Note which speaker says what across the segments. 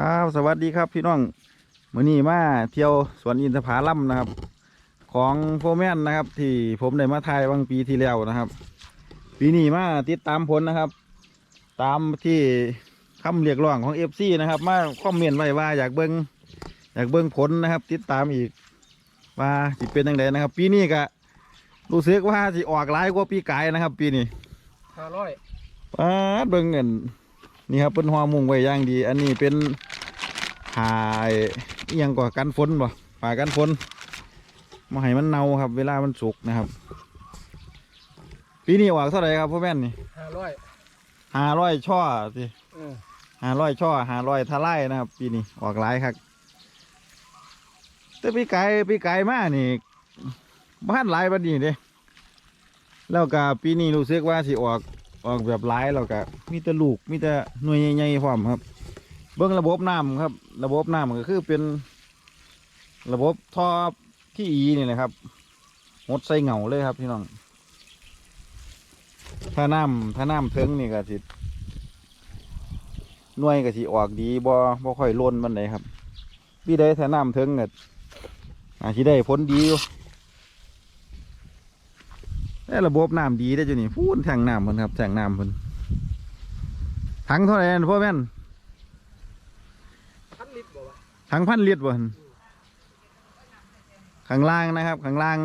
Speaker 1: ครับสวัสดีครับพี่น้องมื้อนี้มาเที่ยวสวนอินทผลัมนะครับ ของโฟร์แมนนะครับ ที่ผมได้มาถ่ายบางปีที่แล้วนะครับ ปีนี้มาติดตามผลนะครับ ตามที่คำเรียกร้องของเอฟซีนะครับ มาคอมเมนต์ไว้ว่าอยากเบิ้งอยากเบิ้งผลนะครับ ติดตามอีกว่าสิเป็นยังไงนะครับ ปีนี้ก็รู้สึกว่าสิออกหลายกว่าปีกายนะครับ ปีนี้
Speaker 2: ห้าร้อย
Speaker 1: ปาดเบิ่งเงิน นี่ครับเป็นหัวมุงไว้อย่างดี อันนี้เป็นหายเอียงกว่ากันฝนบ่ผ่ากันฝนมาให้มันเน่าครับ เวลามันสุกนะครับ ปีนี้ออกเท่าไหร่ครับพ่อแม่นนี่
Speaker 2: ห้าร้อย
Speaker 1: ห้าร้อยช่อสิ
Speaker 2: เออ
Speaker 1: ห้าร้อยช่อห้าร้อยทลายนะครับ ปีนี้ออกหลายครับแต่ปีไก่ปีไก่มานี่บ้านหลายบัดนี้เด้แล้วก็ปีนี้รู้สึกว่าสิออก ออกแบบหลายแล้วก็มีแต่ลูกมีแต่หน่วยใหญ่ๆพร้อมครับ เบิ้องระบบน้ำครับ ระบบน้ำก็คือเป็น ระบบท่อที่อีนี่แหละครับหดใส่เหงาเลยครับพี่น้องถ้าน้ำถ้าน้ำเทิงนี่ก็สิหน่วยก็สิออกดีบ่บ่ค่อยล้นมันเลยครับพี่ได้ถ้าน้ำเทิงก็อาจสิได้ผลดีอยู่ แต่ระบบน้ำดีได้อจุนี่พูนแทงน้ำเพิ่นครับแทงน้ำเพิ่นถังเท่าไหร่นั่นพ่อแม่น
Speaker 2: พันลิตรบ่วะ
Speaker 1: ถังพันลิตรบ่หั่นข้างล่างนะครับข้างล่าง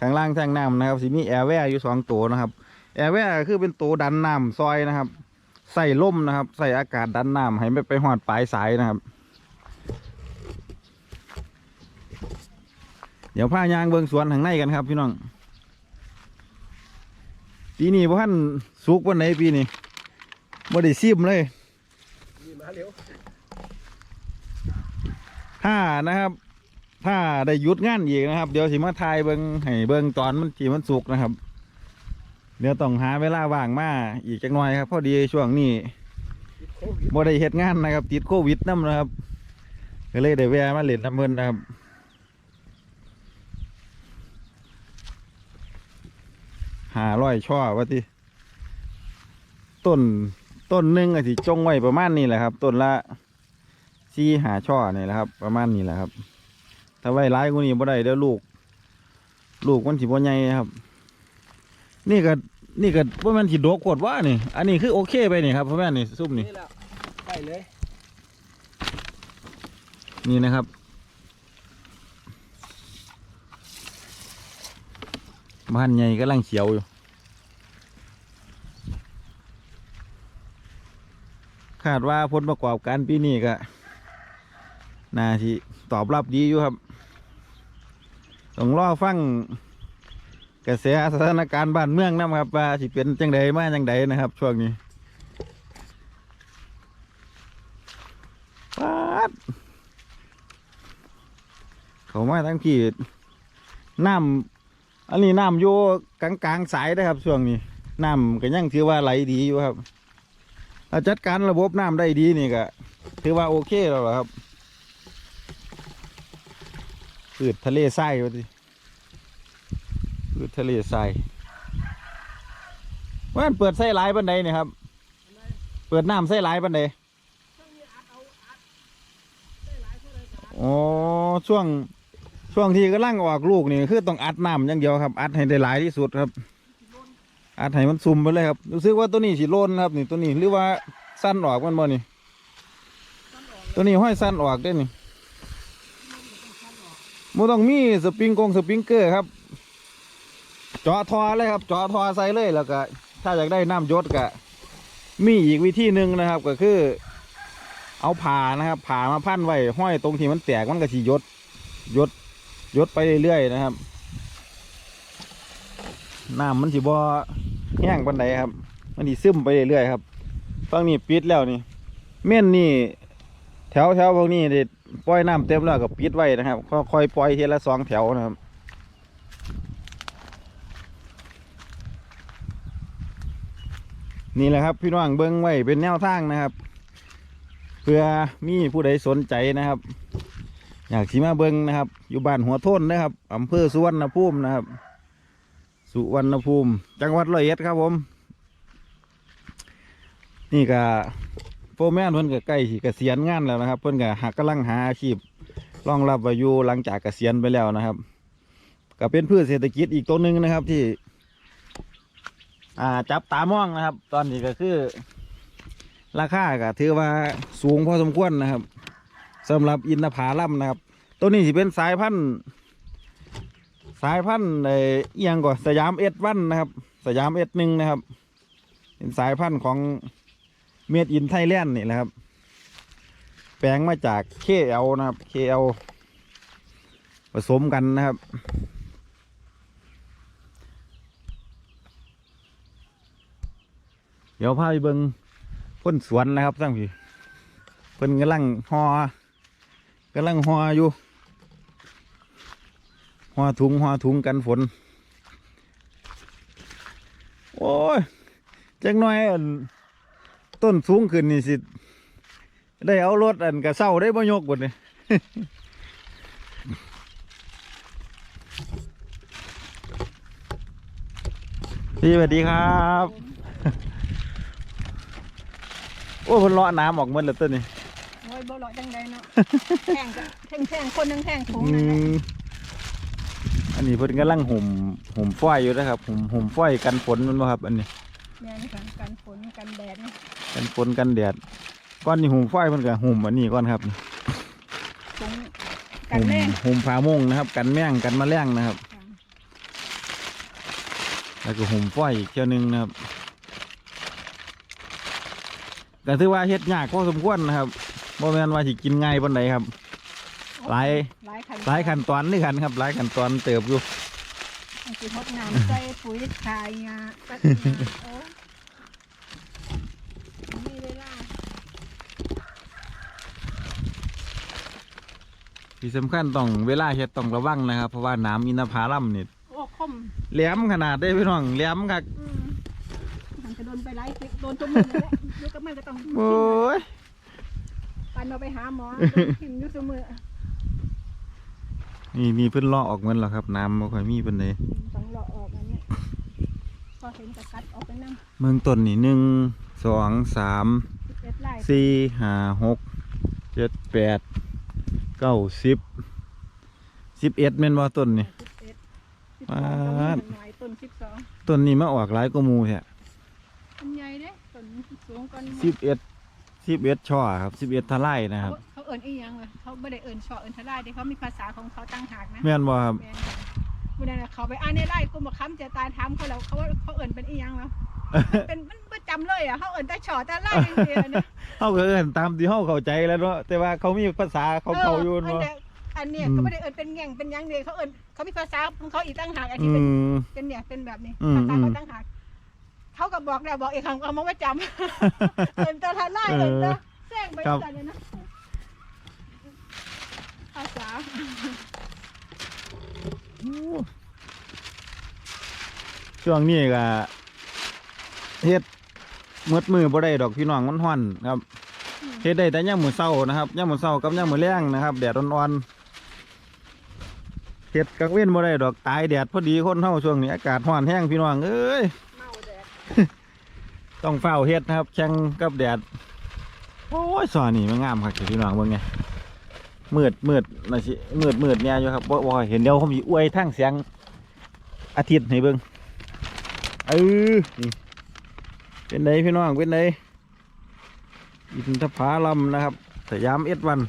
Speaker 1: ข้างล่างแทงน้ำนะครับสิมีแอร์แวร์อยู่สองตัวนะครับ แอร์แวร์คือเป็นตัวดันน้ำซอยนะครับ ใส่ล่มนะครับ ใส่อากาศดันน้ำให้ไม่ไปหอดปลายสายนะครับ เดี๋ยวพายางเบิงสวนทางในกันครับพี่น้อง ปีนี้พ่ท่านสุกวันไหนปีนี้บ่ได้ซิมเลย
Speaker 2: มีมาเร็ว
Speaker 1: ถ้านะครับ ถ้าได้หยุดงานอีกนะครับ เดี๋ยวสิมาทายเบิงให้เบิงตอนมันที่มันสุกนะครับ เดี๋ยวต้องหาเวลาว่างมาอีกจักหน่อยครับพอดีช่วงนี้
Speaker 2: ติดโควิด
Speaker 1: บ่ได้เฮ็ดงานนะครับ ติดโควิดนํนะครับก็เลยได้แวะมาเล่นน้ำเพิ่นนะครับ หาร้อยช่อว่าติต้นต้นหนึ่งอะสิจงไว้ประมาณนี้แหละครับ ต้นละสี่หาช่อนี่แหละครับ ประมาณนี้แหละครับ ถ้าไว้ร้ายกว่านี้บ่ได้เดี๋ยวลูก ลูกมันสิบ่ใหญ่ครับ นี่ก็นี่ก็ว่ามันสิโดกโคตรว่านี่ อันนี้คือโอเคไปนี่ครับพ่อแม่นี่ซุ่มนี่
Speaker 2: นี่แหละไปเลย
Speaker 1: นี่นะครับ บ้านใหญ่กำลังเขียวอยู่คาดว่าผลประกอบการปีนี้ก็น่าที่ตอบรับดีอยู่ครับต้องรอฟังกระแสสถานการณ์บ้านเมืองนะครับว่าสิเป็นจังใดมาจังใดนะครับ ช่วงนี้ปาดเขามาทั้งพี่น้ำ อันนี้น้ำอยู่กลางกลางๆสายนะครับช่วงนี้น้ำก็ยังถือว่าไหลดีอยู่ครับถ้าจัดการระบบน้ำได้ดีนี่ก็ถือว่าโอเคแล้วครับพืชทะเลทรายวะทีพืชทะเลทรายว่ามันเปิดไส้ลายปันใดเนี่ยครับ เปิดน้ำไส้ลายปันใดอ๋อช่วง ช่วงที่กำลังออกลูกนี่คือต้องอัดน้ำอย่างเดียวครับ อัดให้ได้หลายที่สุดครับ อัดให้มันซุ่มไปเลยครับรู้สึกว่าตัวนี้สิโลนครับนี่ตัวนี้หรือว่าสั้นออกมันบ่นี่ ตัวนี้ห้อยสั้นออกได้นี่บ่ต้องมีสปริงกงสปริงเกอร์ครับเจาะทอเลยครับเจาะทอใส่เลยแล้วก็ถ้าอยากได้น้ำยศก็มีอีกวิธีหนึ่งนะครับก็คือ เอาผ่านะครับผ่ามาพันไว้ห้อยตรงที่มันแตกมันก็สิหยดยด ยดไปเรื่อยๆนะครับน้ำมันสิบ่แห้งปันใดครับ มันสิซึมไปเรื่อยๆครับฝั่งนี้ปิดแล้วนี่ เม่นนี่ แถวแถวพวกนี้เด็ดปล่อยน้ำเต็มแล้วก็ปิดไว้นะครับค่อยๆปล่อยทีละสองแถวนะครับนี่แหละครับพี่น้องเบิ้งไว้เป็นแนวทางนะครับ เพื่อมีผู้ใดสนใจนะครับ อยากสีมาเบิงนะครับ อยู่บ้านหัวโทนนะครับอำเภอสุวรรณภูมินะครับ สุวรรณภูมิ จังหวัดร้อยเอ็ดครับผม นี่ก็โฟแมนเพิ่นก็ใกล้สิเกษียณงานแล้วนะครับ เพิ่นก็หักกำลังหาอาชีพรองรับว้อยู่หลังจากเกษียณไปแล้วนะครับ ก็เป็นพืชเศรษฐกิจอีกตัวหนึ่งนะครับที่ อ่าจับตามองนะครับ ตอนนี้ก็คือ ราคาก็ถือว่าสูงพอสมควรนะครับ สำหรับอินทผาลัมนะครับ ตัวนี้สิเป็นสายพันธุ์สายพันธุ์ในเอียงก่อนสยามเอ็ดวันนะครับ สยามเอ็ดหนึ่งนะครับ เป็นสายพันธุ์ของเมดอินไทยแลนด์นี่แหละครับ แปลงมาจากเคเอลนะครับเคเอลผสมกันนะครับเดี๋ยวพาไปเบิงพ่นสวนนะครับทั้งพี่เพิ่นกำลังหอ กำลังหออยู่หอถุงหอถุงกันฝน โอ้ยจักหน่อยต้นสูงขึ้นนี่สิ ได้เอารถอันกระเซ้าได้บ่ยกบดนี่พี่สวัสดีครับ โอ้เพิ่นเลาะน้ำออกหมดแล้วตัวนี้
Speaker 3: โอ้ยบ่หลอจังใดเนาะแท่งก็แท่งแท่งคนหนึงแท่งถุง
Speaker 1: อื
Speaker 3: นั่นแหละ
Speaker 1: มอันนี้เพิ่นกำลังห่มห่มฝ้ายอยู่นะครับห่มห่มฝ้ายกันฝนแมันบ่ครับ อันนี้
Speaker 3: เนี่ยนี่ค่ะกันฝนกันแดดเนาะ
Speaker 1: กันฝนกันแดดก้อนนี้ห่มฝ้ายเพิ่นก็ห่มอันนี้ก่อนครับ
Speaker 3: ถุงกัน
Speaker 1: ห่ม
Speaker 3: แรง
Speaker 1: ห่มผ้าโมงนะครับ กันแมงกันแมลงนะครับแล้วก็ห่มฝ้ายอีกเที่ยวหนึงนะครับก็ถือว่าเฮ็ดยากพอสมควรนะครับ บ่แม่นว่าสิกินง่ายปานใดครับ หลาย
Speaker 3: หลายขั้น
Speaker 1: หลายขั้นตอนนี่กันครับหลายขั้นตอนเติบอยู่
Speaker 3: อันสิฮดน้ำใส่ปุ๋ยขายงาตัดงาโอ้มีเวลา
Speaker 1: ที่สำคัญต้องเวลาเฮ็ดต้องระวังนะครับ เพราะว่าน้ำอินทผลัมนี่
Speaker 3: โอ้คม
Speaker 1: แหลมขนาดได้พี่น้องแหลมคัก
Speaker 3: อืมมันจะโดนไปไล่โดนตัวมือนั่นแหละลูกกับมันก็ต้อง
Speaker 1: โอ้ย
Speaker 3: ปันเราไปหาหมอเห็นอยู่เสมอ
Speaker 1: นี่นี่เพิ่นเลาะออกเหมือนแล้วครับ น้ำบ่ค่อยมีปานใด
Speaker 3: ต้องเลาะออกอันเนี้ยพอเห็นกระกัดออกไปนั่ง
Speaker 1: เมืองต้นนี่หนึ่งสองสาม
Speaker 3: สิบเอ็ดไร่
Speaker 1: สี่ห้าหกเจ็ดแปดเก้าสิบสิบเอ็ดแม่นบ่ต้นนี่
Speaker 3: สิบเอ็ดสิบ
Speaker 1: ปา
Speaker 3: สอง
Speaker 1: ด
Speaker 3: ต้นหน่อยต้นสิบสอง
Speaker 1: ต้นนี้มาออกหลายกว่าหมู่แท้
Speaker 3: ต้นใหญ่เด้ต้นสูงก่อน
Speaker 1: สิบเอ็ด สิบเอ็ดช่อครับสิบเอ็ดทลายนะครับ
Speaker 3: เขาเขาเอิญอีหยังเลยเขาไม่ได้เอิญเฉาะเอิญทลายเด้เขามีภาษาของเขาตั้งหากนะ
Speaker 1: แม่นบ่ครับ
Speaker 3: แม่นค่ะเมื่อนั้นน่ะเขาไปอ่านในไร่กุมบักคำจะตายถามเขาแล้วเขาว่าเขาเอิญเป็นอีหยังแล้วเป็นมันประจำเลยอะเขาเอิญแต่เฉาะแต่ไร่อย่างเดียวนะ
Speaker 1: เฮาก็เอิ้นตามที่เฮาเข้าใจแล้วเนาะแต่ว่าเขามีภาษาเขาเขาอยู่
Speaker 3: เอ
Speaker 1: เนาะ
Speaker 3: ออันเนี้ย
Speaker 1: อืม
Speaker 3: ก็ไม่ได้เอิญเป็นแง่งเป็นหยังเดียวเขาเอิญเขามีภาษาของเขาอีกตั้งหากอัน
Speaker 1: อื
Speaker 3: ที่เป็น
Speaker 1: ม
Speaker 3: เป็นเนี่ยเป็นแบบนี้
Speaker 1: อืม
Speaker 3: ภาษา
Speaker 1: อื
Speaker 3: เขา
Speaker 1: ม
Speaker 3: ตั้งหาก เขาก็บอกแล้วบอกอีกครั้งเอามาไว้จำเอิญแต่ทาไร่เอิญแต่แซงไป
Speaker 1: ครับ
Speaker 3: แต่เลยนะภาษา
Speaker 1: ช่วงนี้ก็เฮ็ดมืดมือบ่ได้ดอกพี่น้องมันฮ้อนครับเฮ็ดได้แต่ยามมื้อเช้านะครับยามมื้อเช้ากับยามมื้อแลงนะครับแดดอ่อนๆเฮ็ดกลางเว้นบ่ได้ดอกตายแดดพอดีคนเฮาช่วงนี้อากาศร้อนแห้งพี่น้องเอ้ย
Speaker 3: เมาแดด
Speaker 1: ต้องเฝ้าเฮ็ดนะครับ แข่งกับแดด โอ้ยสอนี่มันงามคักเด้อพี่น้องเบิ่งไงมืดมืดน่ะสิมืดมืดเนี่ยอยู่ครับบ่อยเห็นเดียวผมสิอวยทางเสียงอาทิตย์ให้เบิ่งเออนี่เป็นไดพี่น้องเป็นไดอินทผาลัมนะครับสยามเอ็ดวัน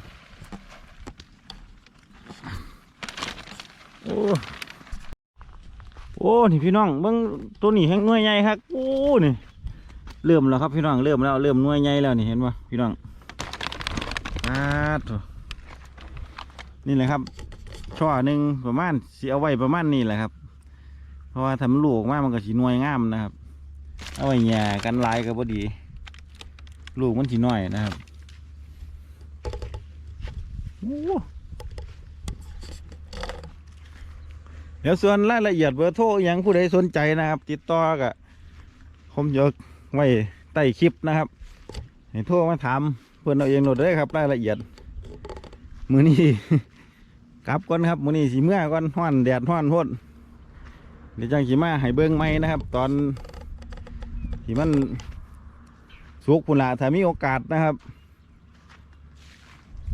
Speaker 1: โอ้ โอ้นี่พี่น้องเบิ้งตัวนี้แห้งน่วยใหญ่ครับโอ้นี่เริ่มแล้วครับพี่น้องเริ่มแล้วเริ่มน่วยใหญ่แล้วนี่เห็นปะพี่น้องอาดโถ่นี่แหละครับช่อหนึ่งประมาณสีเอาไว้ประมาณนี้แหละครับ เพราะว่าทำลูกออกมามันก็สีนวยงามนะครับ เอาไว้แย่กันลายก็พอดี ลูกมันสีน้อยนะครับ โอ้ เดี๋ยวส่วนรายละเอียดเบอร์โทรอหยังผู้ใดสนใจนะครับ ติดต่อกับผมยกไว้ใต้คลิปนะครับให้โทรมาถามเพื่อนเอาเองโหลดเลยครับรายละเอียด มือนี้กลับก่อนครับมือนี้สีเมื่อก่อนห้อนแดดห้อนพ่นเดี๋ยวจังขีมาให้เบิ้งไหมนะครับ ตอนที่มันสุกพุ่นละถ้ามีโอกาสนะครับ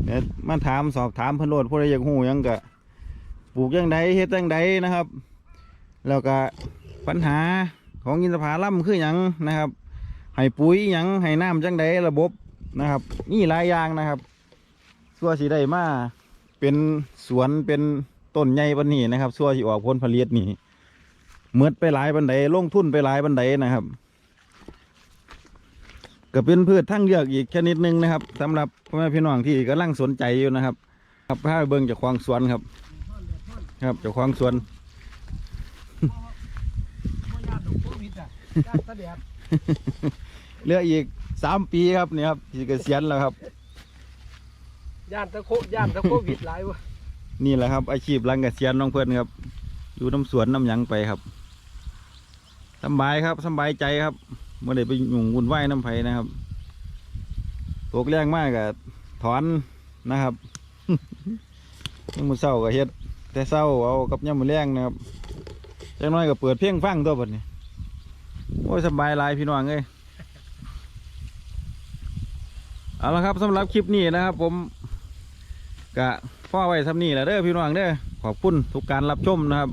Speaker 1: เดี๋ยวมาถามสอบถามเพิ่นโลดผู้ใดอยากฮู้หยังก็ ปลูกยังไดเฮ็ดยังไดนะครับ แล้วก็ปัญหาของอินทผลัมคือหยังนะครับให้ปุ๋ยหยังให้น้ำจังไดระบบนะครับ นี่หลายอย่างนะครับสัวสีได้มาเป็นสวนเป็นต้นใหญ่ปันนี้นะครับสัวสีออกผลผลิตนี่เมืดไปหลายบันไดลงทุนไปหลายบันไดนะครับก็เป็นพืชทั้งเลือกอีกชนิดหนึ่งนะครับสำหรับพ่อแม่พี่น้องที่กำลังสนใจอยู่นะครับ ครับพาไปเบิ่งจากควางสวนครับ ครับเจากควางสวน
Speaker 2: บ่ยากดอกโควิดอะยากตะแดด
Speaker 1: เหลืออีกสามปีครับนี่ครับที่เกษียณแล้วครับ
Speaker 2: ย่านตะโคย่านตะโควิดหลายวะ
Speaker 1: นี่แหละครับ อาชีพหลังเกษียณน้องเพื่อนครับ อยู่น้ำสวนน้ำหยังไปครับสำบายครับสำบายใจครับเมื่อได้ไปยุ่งวุ่นวายน้ำไผ่นะครับตกแรงมากกับถอนนะครับยังมือเศร้าก็เฮ็ด แต่เศร้าเอากับย่ำมือแรงนะครับจังน้อยก็เปิดเพลงฟังตัวบดนี้โอ้ยสบายหลายพี่น้องเอ้ยเอาละครับสำหรับคลิปนี้นะครับ ผมกะพ่อไว้ทำนี่แหละเด้อพี่น้องเด้อขอบคุณทุกการรับชมนะครับ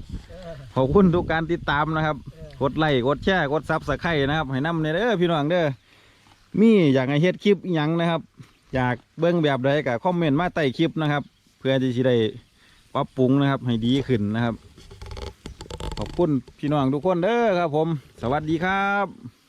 Speaker 1: ขอบคุณทุกการติดตามนะครับ
Speaker 2: ก
Speaker 1: ดไลค์กดแชร์กดซับสไครต์นะครับ ให้นำเนี่ยเด้อพี่น้องเด้อมีอยากให้เฮ็ดคลิปยังนะครับ อยากเบิ้งแบบใดก็คอมเมนต์มาใต้คลิปนะครับ เพื่อจะได้ ปรับปรุงนะครับ ให้ดีขึ้นนะครับ ขอบคุณพี่น้องทุกคนเด้อครับผม สวัสดีครับ